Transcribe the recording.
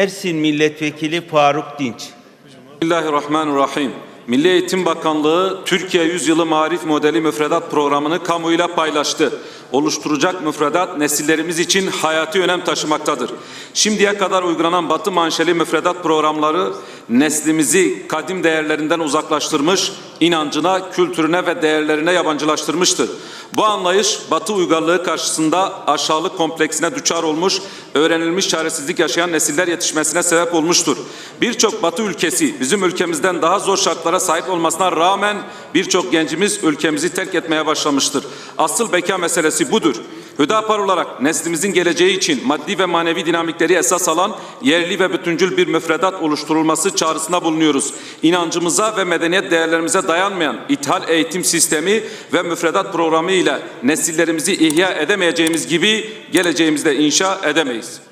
Mersin Milletvekili Faruk Dinç. Bismillahirrahmanirrahim. Milli Eğitim Bakanlığı Türkiye Yüzyılı Marif Modeli Müfredat Programı'nı kamuyla paylaştı. Oluşturacak müfredat nesillerimiz için hayati önem taşımaktadır. Şimdiye kadar uygulanan Batı manşeli müfredat programları neslimizi kadim değerlerinden uzaklaştırmış, inancına, kültürüne ve değerlerine yabancılaştırmıştır. Bu anlayış Batı uygarlığı karşısında aşağılık kompleksine düçar olmuş, öğrenilmiş çaresizlik yaşayan nesiller yetişmesine sebep olmuştur. Birçok Batı ülkesi bizim ülkemizden daha zor şartlara sahip olmasına rağmen birçok gencimiz ülkemizi terk etmeye başlamıştır. Asıl beka meselesi budur. Hüdapar olarak neslimizin geleceği için maddi ve manevi dinamikleri esas alan yerli ve bütüncül bir müfredat oluşturulması çağrısında bulunuyoruz. İnancımıza ve medeniyet değerlerimize dayanmayan ithal eğitim sistemi ve müfredat programı ile nesillerimizi ihya edemeyeceğimiz gibi geleceğimizde inşa edemeyiz.